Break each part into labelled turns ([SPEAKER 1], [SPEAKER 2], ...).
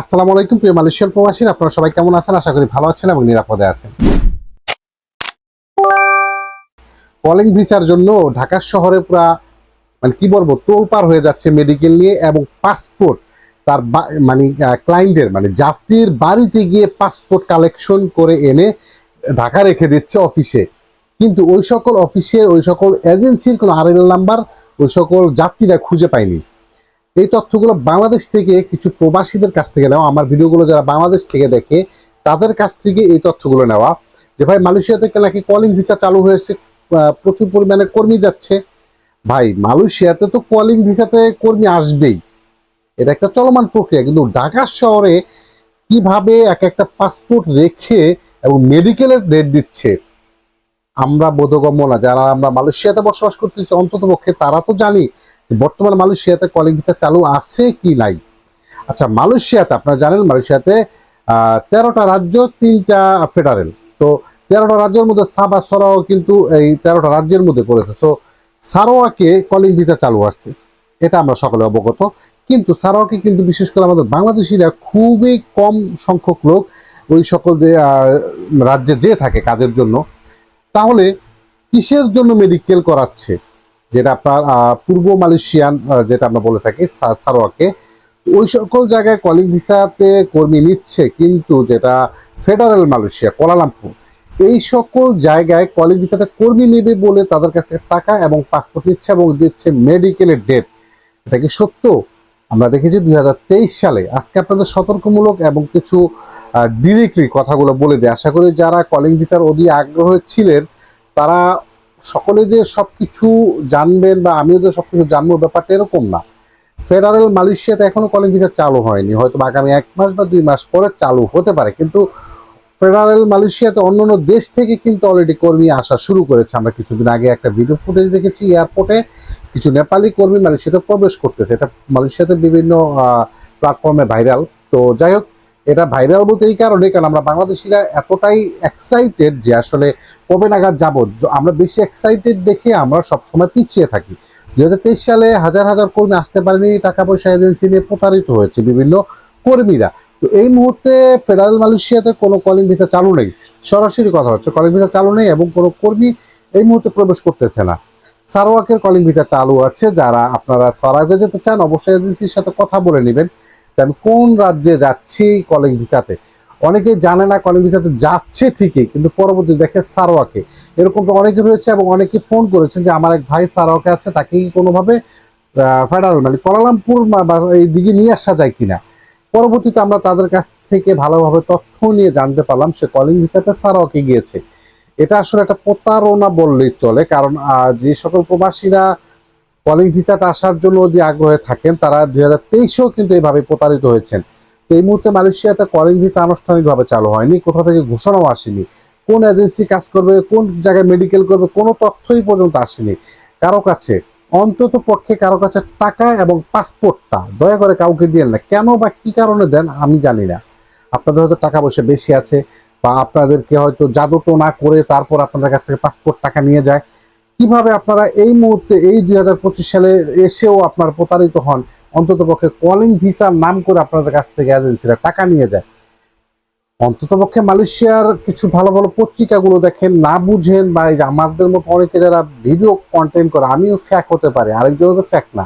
[SPEAKER 1] আসসালামু আলাইকুম প্রিয় মালয়েশিয়ান প্রবাসী আপনারা সবাই কেমন আছেন? আশা করি ভালো আছেন এবং নিরাপদে আছেন। কলিং ভিসার জন্য ঢাকা শহরে পুরা মানে কি বলব তোলপার হয়ে যাচ্ছে মেডিকেল নিয়ে এবং পাসপোর্ট তার মানে ক্লায়েন্টের মানে যাত্রীর বাড়িতে গিয়ে পাসপোর্ট কালেকশন করে এনে ঢাকা রেখে দিচ্ছে অফিসে কিন্তু ওই সকল অফিসের ওই সকল এজেন্সির কোনো আরএল নাম্বার ওই সকল যাত্রীরা খুঁজে পায়নি। এই তথ্যগুলো বাংলাদেশ থেকে কিছু প্রবাসীদের কাছ থেকে নেওয়া, আমার ভিডিওগুলো যারা বাংলাদেশ থেকে দেখে, তাদের কাছ থেকে এই তথ্যগুলো নেওয়া। যে ভাই, মালয়েশিয়া থেকে নাকি কলিং ভিসা চালু হয়েছে প্রচুর পরিমাণে কর্মী যাচ্ছে। ভাই, মালয়েশিয়াতে তো কলিং ভিসাতে কর্মী আসবেই। এটা একটা চলমান প্রক্রিয়া, কিন্তু ঢাকা শহরে কীভাবে এক একটা পাসপোর্ট রেখে এবং মেডিকেলের ডেট দিচ্ছে, আমরা বোধগম্য না। যারা আমরা মালয়েশিয়াতে বসবাস করতেছি অন্তত পক্ষে তারা তো জানি বর্তমান মালয়েশিয়াতে কলিং ভিসা চালু আছে কি নাই? আচ্ছা মালয়েশিয়াতে, আপনারা জানেন মালয়েশিয়াতে তেরোটা রাজ্য, তিনটা ফেডারেল তো তেরোটা রাজ্যের মধ্যে সাবা, সরাও কিন্তু এই তেরোটা রাজ্যের মধ্যে পড়েছে। সো সারোয়াকে কলিং ভিসা চালু আসছে। এটা আমরা সকলে অবগত। কিন্তু সারোয়াকে কিন্তু বিশেষ করে আমাদের বাংলাদেশিরা খুবই কম সংখ্যক লোক ওই সকল রাজ্যে যেয়ে থাকে কাজের জন্য। তাহলে কিসের জন্য মেডিকেল করাচ্ছে? যেটা আপনার পূর্ব মালয়েশিয়ান যেটা আমরা বলে থাকি সারোয়াকে। ওই সকল জায়গায় কলিং ভিসাতে কর্মী নিচ্ছে কিন্তু যেটা ফেডারেল মালয়েশিয়া কোলালামপুর এই সকল জায়গায় কলিং ভিসাতে কর্মী নেবে বলে তাদের কাছ থেকে টাকা এবং পাসপোর্ট নিচ্ছে এবং দিচ্ছে মেডিকেলের ডেট এটা কি সত্য? আমরা দেখেছি দুই হাজার তেইশ সালে। আজকে আপনাদের সতর্কমূলক এবং কিছু ডিরেক্টলি কথাগুলো বলে দিই। আশা করি যারা কলিং ভিসার অধি আগ্রহ ছিলেন, তারা সকলে যে সবকিছু জানবেন বা আমিও যে সবকিছু জানব, ব্যাপারটা এরকম না। ফেডারেল মালয়েশিয়াতে এখনও কলিং ভিসা চালু হয়নি। হয়তো আগামী এক মাস বা দুই মাস পরে চালু হতে পারে। কিন্তু ফেডারেল মালয়েশিয়াতে অন্য অন্য দেশ থেকে কিন্তু অলরেডি কর্মী আসা শুরু করেছে। আমরা কিছুদিন আগে একটা ভিডিও ফুটেজ দেখেছি এয়ারপোর্টে কিছু নেপালি কর্মী মালয়েশিয়াতে প্রবেশ করতেছে। এটা মালয়েশিয়াতে বিভিন্ন প্ল্যাটফর্মে ভাইরাল তো যাই হোক এটা ভাইরাল বলতে এই কারণে কারণ আমরা বাংলাদেশিরা এতটাই এক্সাইটেড যে আসলে কবে নাগাদ যাব। আমরা বেশি এক্সাইটেড দেখে আমরা সবসময় পিছিয়ে থাকি। দুই হাজার তেইশ সালে হাজার হাজার কর্মী আসতে পারেনি টাকা পয়সা এজেন্সি নিয়ে প্রতারিত হয়েছে বিভিন্ন কর্মীরা। তো এই মুহূর্তে ফেডারেল মালয়েশিয়াতে কোনো কলিং ভিসা চালু নেই। সরাসরি কথা হচ্ছে কলিং ভিসা চালু নেই এবং কোনো কর্মী এই মুহূর্তে প্রবেশ করতেছে না। সারোয়াকের কলিং ভিসা চালু আছে, যারা আপনারা সারাগে যেতে চান, অবশ্যই এজেন্সির সাথে কথা বলে নেবেন। আমি কোন রাজ্যে যাচ্ছি কলিং ভিসাতে অনেকে জানে না কলিং ভিসাতে যাচ্ছে ঠিকই, কিন্তু পরবর্তী দেখে সারোয়াকে। এরকম তো অনেকে রয়েছে এবং অনেকে ফোন করেছেন যে আমার এক ভাই সারোয়াকে আছে তাকে কি কোনোভাবে ফেডারেল মানে কলালামপুর এই দিকে নিয়ে আসা যায় কিনা? পরবর্তীতে আমরা তাদের কাছ থেকে ভালোভাবে তথ্য নিয়ে জানতে পারলাম সে কলিং ভিসাতে সারোয়াকে গিয়েছে। এটা আসলে একটা প্রতারণা বললেই চলে, কারণ যে সকল প্রবাসীরা কলিং ভিসাতে আসার জন্য যে আগ্রহে থাকেন, তারা দুই হাজার তেইশেও কিন্তু এইভাবে প্রতারিত হয়েছেন। তো এই মুহূর্তে মালয়েশিয়াতে কলিং ভিসা আনুষ্ঠানিকভাবে চালু হয়নি কোথাও থেকে ঘোষণাও আসেনি। কোন এজেন্সি কাজ করবে, কোন জায়গায় মেডিকেল করবে, কোনো তথ্যই পর্যন্ত আসেনি। কারও কাছে, অন্তত পক্ষে কারও কাছে টাকা এবং পাসপোর্টটা দয়া করে কাউকে দিয়ে না। কেন বা কি কারণে দেন, আমি জানি না। আপনাদের হয়তো টাকা পয়সা বেশি আছে, বা আপনাদেরকে হয়তো জাদুটো না করে তারপর আপনাদের কাছ থেকে পাসপোর্ট টাকা নিয়ে যায়। কীভাবে আপনারা এই মুহূর্তে এই দুই হাজার পঁচিশ সালে এসেও আপনার প্রতারিত হন? অন্তত পক্ষে কলিং ভিসার নাম করে আপনাদের কাছ থেকে এজেন্সিরা টাকা নিয়ে যায়। অন্তত পক্ষে মালয়েশিয়ার কিছু ভালো ভালো পত্রিকাগুলো দেখেন, না বুঝেন বা এই আমাদের মতো অনেকে যারা ভিডিও কন্টেন্ট করে, আমিও ফ্যাক হতে পারে, আরেকজনও তো ফ্যাক না।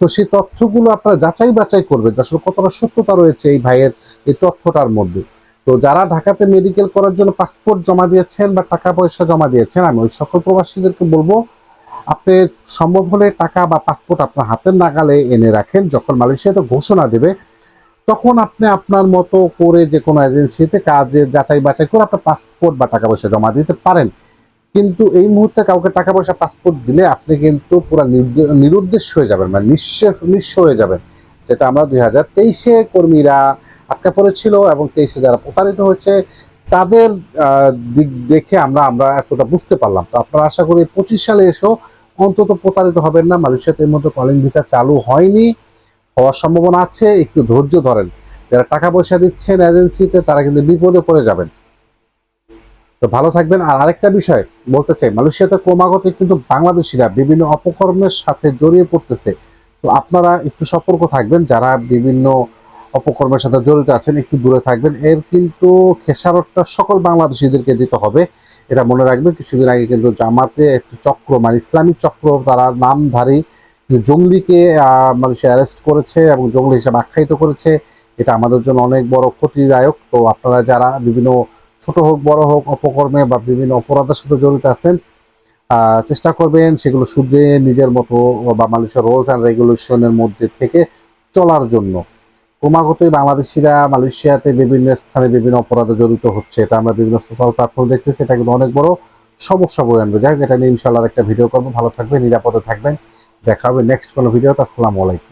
[SPEAKER 1] তো সেই তথ্যগুলো আপনারা যাচাই বাছাই করবেন আসলে কতটা সত্যতা রয়েছে এই ভাইয়ের এই তথ্যটার মধ্যে। তো যারা ঢাকাতে মেডিকেল করার জন্য পাসপোর্ট জমা দিয়েছেন বা টাকা পয়সা জমা দিয়েছেন, আমি ওই সকল প্রবাসীদেরকে বলব, আপনি সম্ভব হলে টাকা বা পাসপোর্ট আপনার হাতের নাগালে এনে রাখেন। যখন মালয়েশিয়াতে ঘোষণা দেবে, তখন আপনি আপনার মতো করে যে কোনো এজেন্সিতে কাজে যাচাই বাছাই করে আপনার পাসপোর্ট বা টাকা পয়সা জমা দিতে পারেন। কিন্তু এই মুহূর্তে কাউকে টাকা পয়সা পাসপোর্ট দিলে আপনি কিন্তু পুরো নির্দ- নিরুদ্দেশ হয়ে যাবেন মানে নিঃস্ব নিঃস্ব হয়ে যাবেন। যেটা আমরা দুই হাজার তেইশে কর্মীরা আটকা পড়েছিল এবং তেইশে যারা প্রতারিত হয়েছে, তাদের দিক দেখে আমরা আমরা এতটা বুঝতে পারলাম। তো আপনারা আশা করি পঁচিশ সালে এসেও অন্তত প্রতারিত হবেন না। মালয়েশিয়াতে এর মধ্যে কলিং ভিসা চালু হয়নি, হওয়ার সম্ভাবনা আছে। একটু ধৈর্য ধরেন। যারা টাকা পয়সা দিচ্ছেন এজেন্সিতে তারা কিন্তু বিপদে পড়ে যাবেন। তো ভালো থাকবেন। আর আরেকটা বিষয় বলতে চাই, মালয়েশিয়াতে ক্রমাগত কিন্তু বাংলাদেশিরা বিভিন্ন অপকর্মের সাথে জড়িয়ে পড়তেছে। তো আপনারা একটু সতর্ক থাকবেন। যারা বিভিন্ন অপকর্মের সাথে জড়িত আছেন, একটু দূরে থাকবেন। এর কিন্তু খেসারতটা সকল বাংলাদেশিদেরকে দিতে হবে। এটা মনে রাখবেন, কিছুদিন আগে কিন্তু জামাতে একটি চক্র মানে ইসলামিক চক্র, তারা নামধারী জঙ্গলিকে মানুষে অ্যারেস্ট করেছে এবং জঙ্গলি হিসাবে আখ্যায়িত করেছে। এটা আমাদের জন্য অনেক বড় ক্ষতিদায়ক। তো আপনারা যারা বিভিন্ন ছোট হোক, বড় হোক, অপকর্মে বা বিভিন্ন অপরাধের সাথে জড়িত আছেন চেষ্টা করবেন সেগুলো শুধরে নিজের মতো বা মানুষের রুলস অ্যান্ড রেগুলেশনের মধ্যে থেকে চলার জন্য। ক্রমাগতই বাংলাদেশিরা মালয়েশিয়াতে বিভিন্ন স্থানে বিভিন্ন অপরাধে জড়িত হচ্ছে। এটা আমরা বিভিন্ন সোশ্যাল প্ল্যাটফর্ম দেখতেছি, এটা কিন্তু অনেক বড় সমস্যা বয়ে আনবে। যাই হোক, এটা নিয়ে ইনশাল্লাহ একটা ভিডিও করব। ভালো থাকবে নিরাপদে থাকবেন। দেখা হবে নেক্সট কোনো ভিডিওতে আসসালামু আলাইকুম।